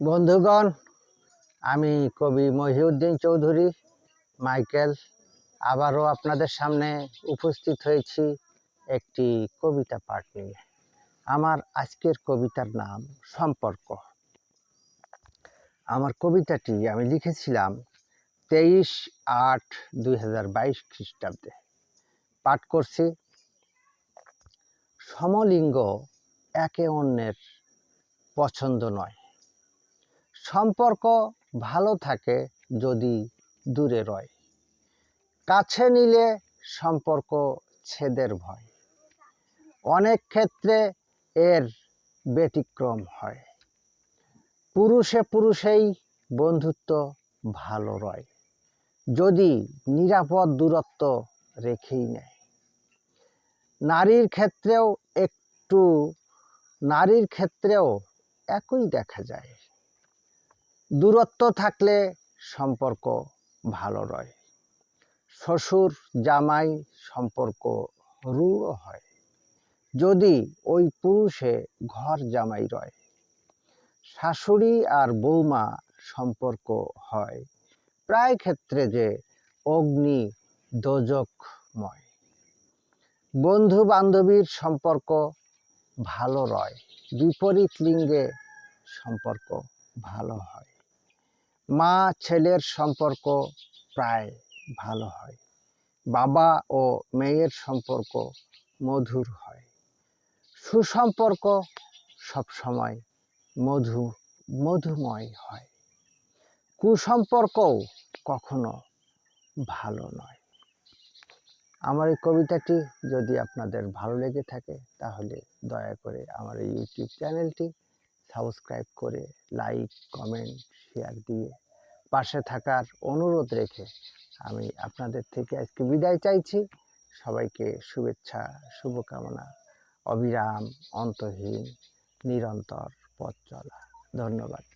বন্ধুগণ, আমি কবি মহিউদ্দিন চৌধুরী, মাইকেল, আবারও আপনাদের সামনে উপস্থিত হয়েছি একটি কবিতা পাঠ নিয়ে। আমার আজকের কবিতার নাম সম্পর্ক। আমার কবিতাটি আমি লিখেছিলাম তেইশ আট দুই হাজার বাইশ খ্রিস্টাব্দে। পাঠ করছি, সমলিঙ্গ একে অন্যের পছন্দ নয়। সম্পর্ক ভালো থাকে যদি দূরে রয়। কাছে নিলে সম্পর্ক ছেদের ভয়। অনেক ক্ষেত্রে এর ব্যতিক্রম হয়। পুরুষে পুরুষেই বন্ধুত্ব ভালো রয়, যদি নিরাপদ দূরত্ব রেখেই নেয়। নারীর ক্ষেত্রেও একটু, নারীর ক্ষেত্রেও একই দেখা যায়। দূরত্ব থাকলে সম্পর্ক ভালো রয়। শ্বশুর জামাই সম্পর্ক রূঢ় হয়। যদি ওই পুরুষে ঘর জামাই রয়, শাশুড়ি আর বৌমা সম্পর্ক হয়, প্রায় ক্ষেত্রে যে অগ্নি দোজকময় বন্ধু বান্ধবীর সম্পর্ক ভালো রয়, বিপরীত লিঙ্গে সম্পর্ক ভালো হয়। মা ছেলের সম্পর্ক প্রায় ভালো হয়। বাবা ও মেয়ের সম্পর্ক মধুর হয়। সুসম্পর্ক সবসময় মধু, মধুময় হয়। কুসম্পর্কও কখনো ভালো নয়। আমার এই কবিতাটি যদি আপনাদের ভালো লেগে থাকে, তাহলে দয়া করে আমার এই ইউটিউব চ্যানেলটি সাবস্ক্রাইব করে লাইক কমেন্ট শেয়ার দিয়ে পাশে থাকার অনুরোধ রেখে আমি আপনাদের থেকে আজকে বিদায় চাইছি। সবাইকে শুভেচ্ছা, শুভকামনা, অবিরাম, অন্তহীন, নিরন্তর পথ চলা। ধন্যবাদ।